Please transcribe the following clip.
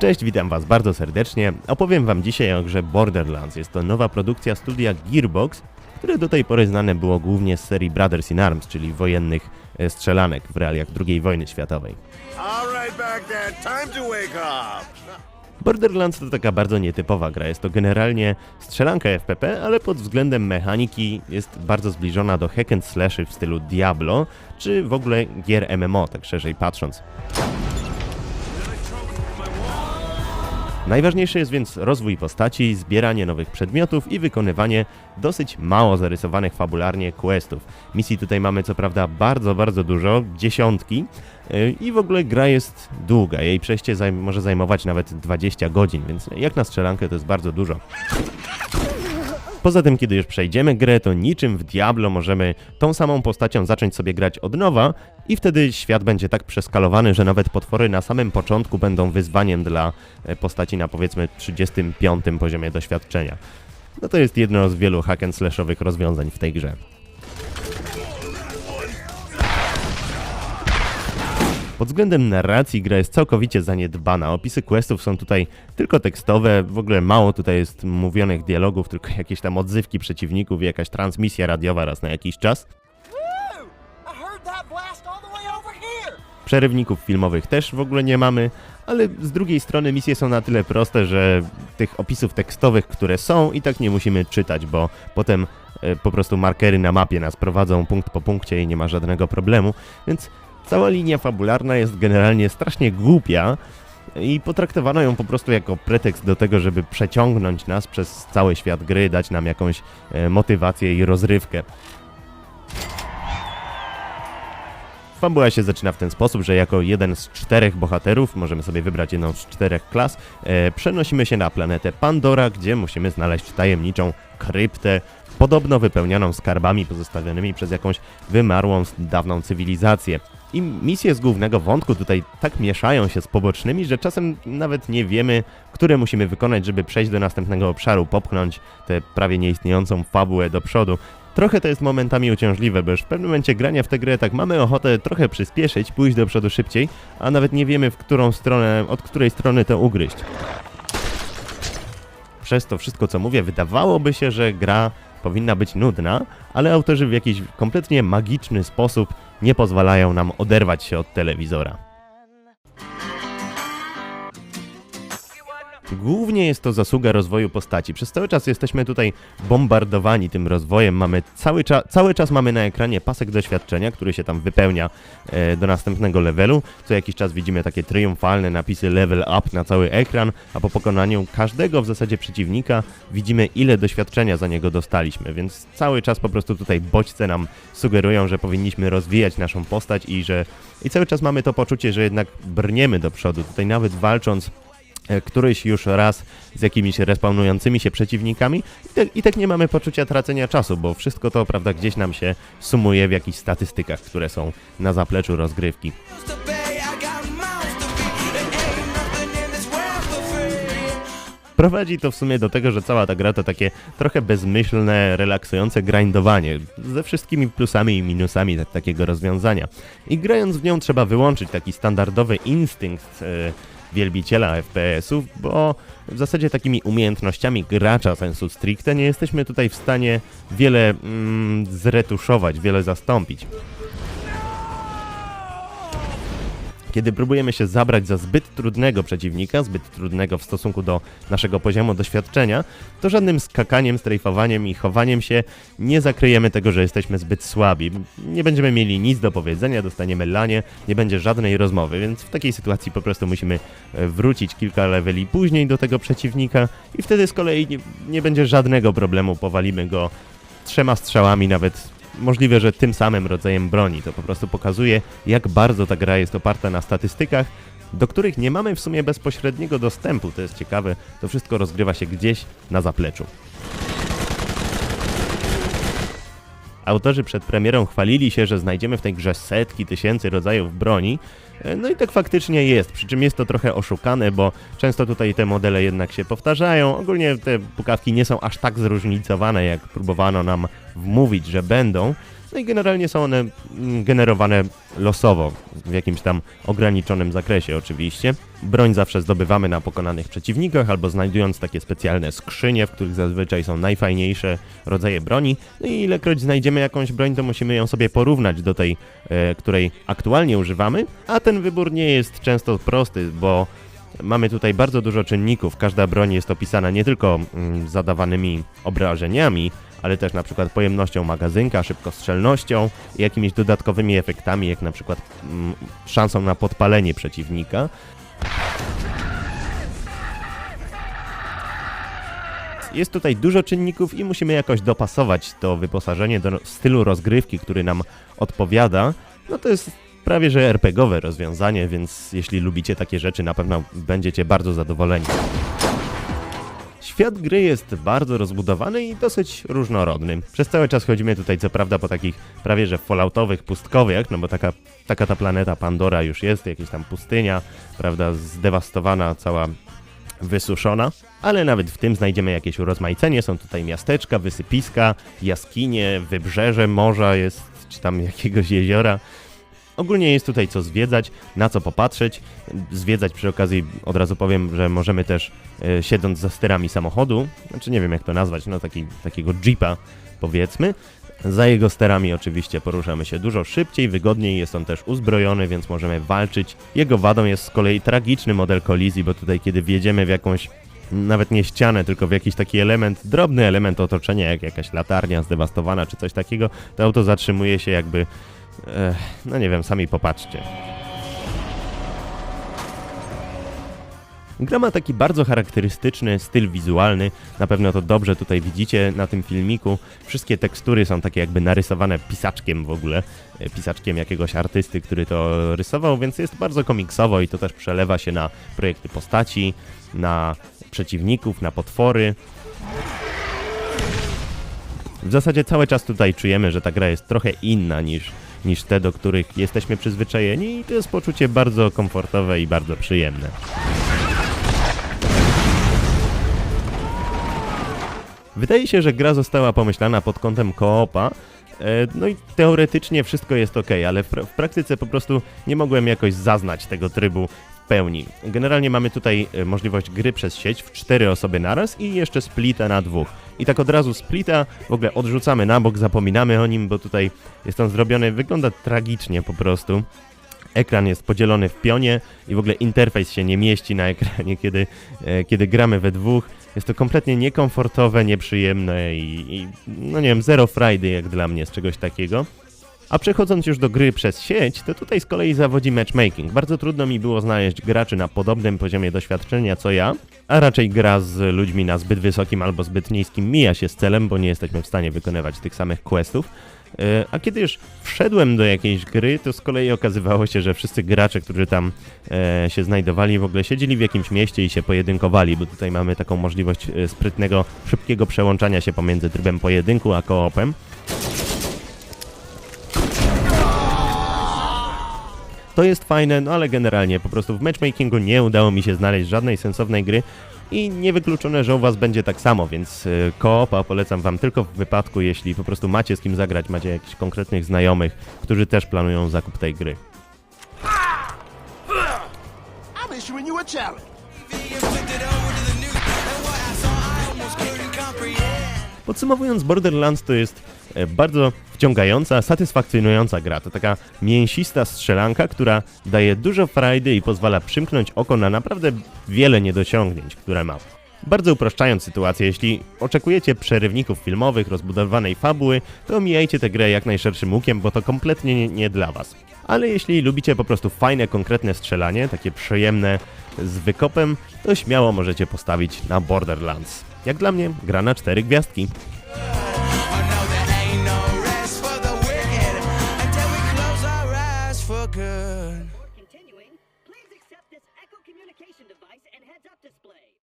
Cześć, witam Was bardzo serdecznie. Opowiem Wam dzisiaj o grze Borderlands. Jest to nowa produkcja studia Gearbox, które do tej pory znane było głównie z serii Brothers in Arms, czyli wojennych e, strzelanek w realiach II wojny światowej. Borderlands to taka bardzo nietypowa gra. Jest to generalnie strzelanka FPP, ale pod względem mechaniki jest bardzo zbliżona do hack and slashy w stylu Diablo, czy w ogóle gier MMO, tak szerzej patrząc. Najważniejszy jest więc rozwój postaci, zbieranie nowych przedmiotów i wykonywanie dosyć mało zarysowanych fabularnie questów. Misji tutaj mamy co prawda bardzo, bardzo dużo, dziesiątki yy, i w ogóle gra jest długa. Jej przejście może zajmować nawet 20 godzin, więc jak na strzelankę to jest bardzo dużo. Poza tym, kiedy już przejdziemy grę, to niczym w Diablo możemy tą samą postacią zacząć sobie grać od nowa i wtedy świat będzie tak przeskalowany, że nawet potwory na samym początku będą wyzwaniem dla e, postaci na powiedzmy 35 poziomie doświadczenia. No to jest jedno z wielu hack and slashowych rozwiązań w tej grze. Pod względem narracji gra jest całkowicie zaniedbana. Opisy questów są tutaj tylko tekstowe, w ogóle mało tutaj jest mówionych dialogów, tylko jakieś tam odzywki przeciwników i jakaś transmisja radiowa raz na jakiś czas. Przerywników filmowych też w ogóle nie mamy, ale z drugiej strony misje są na tyle proste, że tych opisów tekstowych, które są, i tak nie musimy czytać, bo potem e, po prostu markery na mapie nas prowadzą punkt po punkcie i nie ma żadnego problemu, więc cała linia fabularna jest generalnie strasznie głupia i potraktowano ją po prostu jako pretekst do tego, żeby przeciągnąć nas przez cały świat gry, dać nam jakąś e, motywację i rozrywkę. Fabuła się zaczyna w ten sposób, że jako jeden z czterech bohaterów, możemy sobie wybrać jedną z czterech klas, e, przenosimy się na planetę Pandora, gdzie musimy znaleźć tajemniczą kryptę, podobno wypełnioną skarbami pozostawionymi przez jakąś wymarłą dawną cywilizację. I misje z głównego wątku tutaj tak mieszają się z pobocznymi, że czasem nawet nie wiemy, które musimy wykonać, żeby przejść do następnego obszaru, popchnąć tę prawie nieistniejącą fabułę do przodu. Trochę to jest momentami uciążliwe, bo już w pewnym momencie grania w tę grę tak mamy ochotę trochę przyspieszyć, pójść do przodu szybciej, a nawet nie wiemy w którą stronę, od której strony to ugryźć. Przez to wszystko co mówię, wydawałoby się, że gra powinna być nudna, ale autorzy w jakiś kompletnie magiczny sposób nie pozwalają nam oderwać się od telewizora. Głównie jest to zasługa rozwoju postaci. Przez cały czas jesteśmy tutaj bombardowani tym rozwojem. Mamy cały, cza cały czas mamy na ekranie pasek doświadczenia, który się tam wypełnia e, do następnego levelu. Co jakiś czas widzimy takie triumfalne napisy level up na cały ekran, a po pokonaniu każdego w zasadzie przeciwnika widzimy ile doświadczenia za niego dostaliśmy, więc cały czas po prostu tutaj bodźce nam sugerują, że powinniśmy rozwijać naszą postać i że i cały czas mamy to poczucie, że jednak brniemy do przodu. Tutaj nawet walcząc któryś już raz z jakimiś respawnującymi się przeciwnikami i tak, i tak nie mamy poczucia tracenia czasu, bo wszystko to, prawda, gdzieś nam się sumuje w jakichś statystykach, które są na zapleczu rozgrywki. Prowadzi to w sumie do tego, że cała ta gra to takie trochę bezmyślne, relaksujące grindowanie, ze wszystkimi plusami i minusami tak, takiego rozwiązania. I grając w nią trzeba wyłączyć taki standardowy instynkt e, wielbiciela FPS-ów, bo w zasadzie takimi umiejętnościami gracza sensu stricte nie jesteśmy tutaj w stanie wiele mm, zretuszować, wiele zastąpić. Kiedy próbujemy się zabrać za zbyt trudnego przeciwnika, zbyt trudnego w stosunku do naszego poziomu doświadczenia, to żadnym skakaniem, strajfowaniem i chowaniem się nie zakryjemy tego, że jesteśmy zbyt słabi. Nie będziemy mieli nic do powiedzenia, dostaniemy lanie, nie będzie żadnej rozmowy, więc w takiej sytuacji po prostu musimy e, wrócić kilka leveli później do tego przeciwnika i wtedy z kolei nie, nie będzie żadnego problemu, powalimy go trzema strzałami, nawet możliwe, że tym samym rodzajem broni. To po prostu pokazuje, jak bardzo ta gra jest oparta na statystykach, do których nie mamy w sumie bezpośredniego dostępu. To jest ciekawe, to wszystko rozgrywa się gdzieś na zapleczu. Autorzy przed premierą chwalili się, że znajdziemy w tej grze setki tysięcy rodzajów broni. E, No i tak faktycznie jest, przy czym jest to trochę oszukane, bo często tutaj te modele jednak się powtarzają. Ogólnie te pukawki nie są aż tak zróżnicowane, jak próbowano nam wmówić, że będą. No i generalnie są one mm, generowane losowo, w jakimś tam ograniczonym zakresie oczywiście. Broń zawsze zdobywamy na pokonanych przeciwnikach albo znajdując takie specjalne skrzynie, w których zazwyczaj są najfajniejsze rodzaje broni. No i ilekroć znajdziemy jakąś broń, to musimy ją sobie porównać do tej, e, której aktualnie używamy, a ten wybór nie jest często prosty, bo Mamy tutaj bardzo dużo czynników. Każda broń jest opisana nie tylko mm, zadawanymi obrażeniami, ale też na przykład pojemnością magazynka, szybkostrzelnością i jakimiś dodatkowymi efektami, jak na przykład mm, szansą na podpalenie przeciwnika. Jest tutaj dużo czynników i musimy jakoś dopasować to wyposażenie do stylu rozgrywki, który nam odpowiada. No to jest prawie że RPGowe rozwiązanie, więc jeśli lubicie takie rzeczy, na pewno będziecie bardzo zadowoleni. Świat gry jest bardzo rozbudowany i dosyć różnorodny. Przez cały czas chodzimy tutaj co prawda po takich prawie że falloutowych pustkowiach, no bo taka, taka ta planeta Pandora już jest, jakaś tam pustynia, prawda, zdewastowana, cała wysuszona, ale nawet w tym znajdziemy jakieś urozmaicenie. Są tutaj miasteczka, wysypiska, jaskinie, wybrzeże morza jest, czy tam jakiegoś jeziora. Ogólnie jest tutaj co zwiedzać, na co popatrzeć. Zwiedzać przy okazji od razu powiem, że możemy też e, siedząc za sterami samochodu, znaczy nie wiem jak to nazwać, no taki, takiego jeepa powiedzmy. Za jego sterami oczywiście poruszamy się dużo szybciej, wygodniej, jest on też uzbrojony, więc możemy walczyć. Jego wadą jest z kolei tragiczny model kolizji, bo tutaj kiedy wjedziemy w jakąś nawet nie ścianę, tylko w jakiś taki element, drobny element otoczenia, jak jakaś latarnia zdewastowana czy coś takiego, to auto zatrzymuje się jakby, no nie wiem, sami popatrzcie. Gra ma taki bardzo charakterystyczny styl wizualny, na pewno to dobrze tutaj widzicie na tym filmiku. Wszystkie tekstury są takie jakby narysowane pisaczkiem w ogóle, e, pisaczkiem jakiegoś artysty, który to rysował, więc jest bardzo komiksowo i to też przelewa się na projekty postaci, na przeciwników, na potwory. W zasadzie cały czas tutaj czujemy, że ta gra jest trochę inna niż, niż te, do których jesteśmy przyzwyczajeni i to jest poczucie bardzo komfortowe i bardzo przyjemne. Wydaje się, że gra została pomyślana pod kątem koopa. e, No i teoretycznie wszystko jest ok, ale w, pra- w praktyce po prostu nie mogłem jakoś zaznać tego trybu pełni. Generalnie mamy tutaj e, możliwość gry przez sieć w cztery osoby naraz i jeszcze splita na dwóch. I tak od razu splita w ogóle odrzucamy na bok, zapominamy o nim, bo tutaj jest on zrobiony, wygląda tragicznie po prostu. Ekran jest podzielony w pionie i w ogóle interfejs się nie mieści na ekranie, kiedy, e, kiedy gramy we dwóch. Jest to kompletnie niekomfortowe, nieprzyjemne i, i no nie wiem, zero frajdy jak dla mnie z czegoś takiego. A przechodząc już do gry przez sieć, to tutaj z kolei zawodzi matchmaking. Bardzo trudno mi było znaleźć graczy na podobnym poziomie doświadczenia co ja, a raczej gra z ludźmi na zbyt wysokim albo zbyt niskim mija się z celem, bo nie jesteśmy w stanie wykonywać tych samych questów. E, A kiedy już wszedłem do jakiejś gry, to z kolei okazywało się, że wszyscy gracze, którzy tam e, się znajdowali, w ogóle siedzieli w jakimś mieście i się pojedynkowali, bo tutaj mamy taką możliwość e, sprytnego, szybkiego przełączania się pomiędzy trybem pojedynku a koopem. To jest fajne, no ale generalnie po prostu w matchmakingu nie udało mi się znaleźć żadnej sensownej gry i niewykluczone, że u was będzie tak samo, więc y, koopa polecam wam tylko w wypadku, jeśli po prostu macie z kim zagrać, macie jakichś konkretnych znajomych, którzy też planują zakup tej gry. Podsumowując, Borderlands to jest bardzo wciągająca, satysfakcjonująca gra. To taka mięsista strzelanka, która daje dużo frajdy i pozwala przymknąć oko na naprawdę wiele niedociągnięć, które ma. Bardzo upraszczając sytuację, jeśli oczekujecie przerywników filmowych, rozbudowanej fabuły, to omijajcie tę grę jak najszerszym łukiem, bo to kompletnie nie, nie dla was. Ale jeśli lubicie po prostu fajne, konkretne strzelanie, takie przyjemne z wykopem, to śmiało możecie postawić na Borderlands. Jak dla mnie, gra na cztery gwiazdki.